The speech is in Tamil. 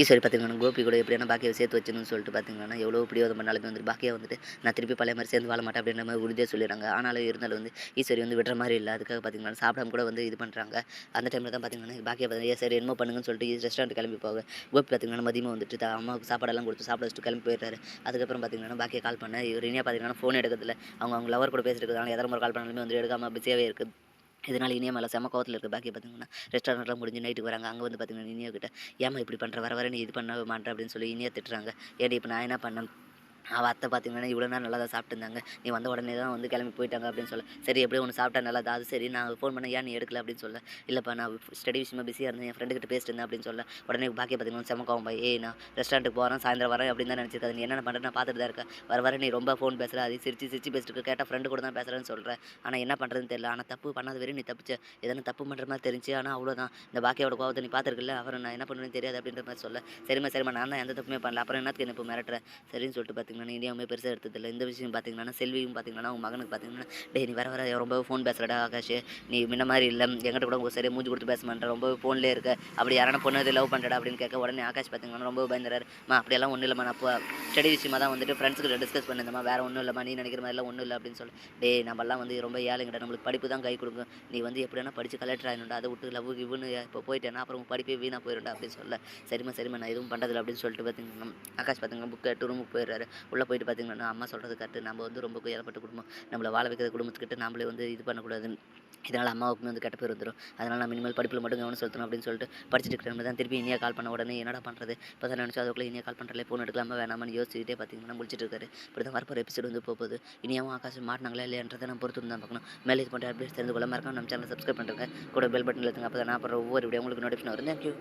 ஈஸ்வரி பார்த்தீங்கன்னா கோபி கூட எப்படியான பாக்கியை சேர்த்து வச்சுன்னு சொல்லிட்டு பார்த்தீங்கன்னா எவ்வளோ பிடிவாதம் பண்ணாலுமே வந்துட்டு பாக்கியா வந்துட்டு நான் திருப்பி பழைய மாதிரி சேர்ந்து வாழ மாட்டேன் அப்படின்ற மாதிரி உறுதியாக சொல்லிடுறாங்க. ஆனாலும் இருந்தாலும் வந்து ஈஸ்வரி வந்து விடுற மாதிரி இல்லை அதுக்காக பார்த்தீங்கன்னா சாப்பிடாம கூட வந்து இது பண்ணுறாங்க அந்த டைமில் தான் பார்த்தீங்கன்னா பாக்கியா பார்த்தீங்கன்னா சரி என்னமோ பண்ணுங்கன்னு சொல்லிட்டு ரெஸ்டாரண்ட் கிளம்பி போக. கோபி பார்த்தீங்கன்னா மதியமாக வந்துட்டு அம்மாவுக்கு சாப்பாடெல்லாம் கொடுத்து சாப்பிட வச்சுட்டு கிளம்பி போயிடுறாரு. அதுக்கப்புறம் பார்த்தீங்கன்னா பாக்கியை கால் பண்ண இவர் இனியாக பார்த்தீங்கன்னா ஃபோன் எடுக்கிறதுல அவங்க அவங்க லவர் கூட பேசிட்டு இருக்காங்க எத்தனை முறை கால் பண்ணாலுமே வந்து எடுக்காமல் பிஸியாகவே இருக்குது. இதனால் இனியா மேலே செம கோவத்தில் இருக்க பாக்கி பார்த்தீங்கன்னா ரெஸ்டாரண்ட்லாம் முடிஞ்சு நைட்டுக்கு வராங்க. அங்கே வந்து பார்த்தீங்கன்னா இனியா கிட்ட ஏமா இப்படி பண்ணுற வர வர நீ இது பண்ண மாட்டேன் அப்படின்னு சொல்லி இனியா திட்டுறாங்க. ஏடி இப்போ நான் என்ன பண்ணேன் அவள் அத்தை பார்த்தீங்கன்னா இவ்வளோ நேரம் நல்லா தான் சாப்பிட்டுருந்தாங்க. நீ வந்த உடனே தான் வந்து கிளம்பி போயிட்டாங்க அப்படின்னு சொல்ல. சரி எப்படியும் ஒன்று சாப்பிட்டா நல்லா தான் அது சரி நான் ஃபோன் பண்ண ஏன் நீ எடுக்கல அப்படின்னு சொல்ல. இல்லைப்பா நான் ஸ்டடி விஷயமா பிஸியாக இருந்தேன். என் ஃப்ரெண்டு கிட்ட பேசிட்டு இருந்தேன் அப்படின்னு சொல்ல. உடனே பாக்கி பார்த்தீங்கன்னா செம கோவம். ஏய் நான் ரெஸ்டாரண்ட்டுக்கு போகிறேன் சாயந்தரம் வரேன் அப்படின்னு தான் நினச்சிருக்காது. நீ என்ன பண்ணுறது நான் பார்த்துட்டு தான் இருக்கேன். வர வர நீ ரொம்ப ஃபோன் பேசுகிற அது சிரிச்சு சிரிச்சு பேசிட்டு இருக்க. கேட்டால் ஃப்ரெண்டு கூட தான் பேசுகிறேன்னு சொல்கிறேன் ஆனால் என்ன பண்ணுறதுன்னு தெரியல. ஆனால் தப்பு பண்ணாத வரையும் நீ தப்பிச்ச. எதனா தப்பு பண்ணுற மாதிரி தெரிஞ்சு ஆனால் அவ்வளோதான் இந்த பாக்கியோட கோவத்தை நீ பார்த்துருக்கல அப்புறம் நான் என்ன பண்ணுவேன்னு தெரியாது அப்படின்ற மாதிரி சொல்ல. சரிம்மா சரிம்மா. நான் தான் எந்த தப்புமே பண்ணல. அப்புறம் என்னத்துக்கு என்ன இப்போ மிரட்டுறேன் சரின்னு சொல்லிட்டு பார்த்தீங்கன்னா இந்தியாவுமே பெருசாக எடுத்ததில்லை. இந்த விஷயம் பார்த்தீங்கன்னா செல்வியும் பார்த்தீங்கன்னா உங்கள் மகனுக்கு பார்த்தீங்கன்னா டே நீ வர வர ரொம்ப ஃபோன் பேசுகிறடா ஆகாஷ். நீ முன்ன மாதிரி இல்லை. எங்கிட்ட கூட உங்களுக்கு சரியாக மூஞ்சி கொடுத்து பேச மாட்டேன் ரொம்ப ஃபோன்லேயே இருக்க. அப்படி யாரான பொண்ணு லவ் பண்ணுறா அப்படின்னு கேட்க உடனே ஆகாஷ் பார்த்தீங்கன்னா ரொம்ப பயந்துறாருமா அப்படியெல்லாம் ஒன்றும் இல்லைம்மா. நான் இப்போ ஸ்டடி விஷயமா தான் வந்துட்டு ஃப்ரெண்ட்ஸ்கிட்ட டிஸ்கஸ் பண்ணியிருந்தேம்மா. வேறு ஒன்றும் இல்லைம்மா. நீ நினைக்கிற மாதிரிலாம் ஒன்றும் இல்லை. அப்படின்னு சொல்லி டே நம்மளாம் வந்து ரொம்ப ஏழைங்கிட்ட நம்மளுக்கு படிப்பு தான் கை கொடுக்கும். நீ வந்து எப்படின்னா படித்து கலெக்டர் ஆகணும்டா அதை விட்டு லவ் இவனு இப்போ போயிட்டேன்னா அப்புறம் படிப்பே வீணாக போயிடும்டா அப்படின்னு சொல்ல சரிம்மா சரிம்மா. நான் எதுவும் பண்ணுறதில்ல அப்படின்னு சொல்லிட்டு பார்த்தீங்கன்னா ஆகாஷ் பார்த்தீங்கன்னா புக் எடுத்து ரூமுக்கு போயிடுறாரு. உள்ளே போயிட்டு பார்த்தீங்கன்னா அம்மா சொல்கிறது கரெக்டு நம்ம வந்து ரொம்ப ஏழப்பட்ட குடும்பம். நம்மளை வாழ வைக்கிற குடும்பத்துக்கிட்ட நம்மளே வந்து இது பண்ணக்கூடாது இதனால் அம்மாவுக்குமே வந்து கெட்ட பேர் வந்துடும் அதனால் நான் மினிமல் படிப்பில் மட்டும் கவனம் செலுத்தணும் அப்படின்னு சொல்லிட்டு படிச்சுட்டு இருக்கிற தான் திருப்பி இனியா கால் பண்ண உடனே என்னடா பண்ணுறது இப்போ தான் நினச்சா அதுக்குள்ளே இனியா கால் பண்ணுறல ஃபோன் எடுக்கலாமா வேணாமான்னு யோசிச்சுக்கிட்டே பார்த்தீங்கன்னா முடிச்சுட்டு இருக்காரு. இப்படி தான் வரப்போகிற எபிசோடு வந்து போகுது இனியாவும் ஆகாசம் மாட்டினாங்களா இல்லையன்றதை நான் பொறுத்து தான் பார்க்கணும். மேலே இது பண்ணுற அப்டேட்ஸ் தெரிந்து கொள்ள மறக்காம நம்ம சேனல் சப்ஸ்கிரைப் பண்ணுறேங்க கூட பெல் பட்டன் எழுத்துங்க அப்போ தான் நான் அப்புறம் ஒவ்வொரு வீடியோ உங்களுக்கு நோட்டிஃபிகேஷன் வரும். தேங்க்யூ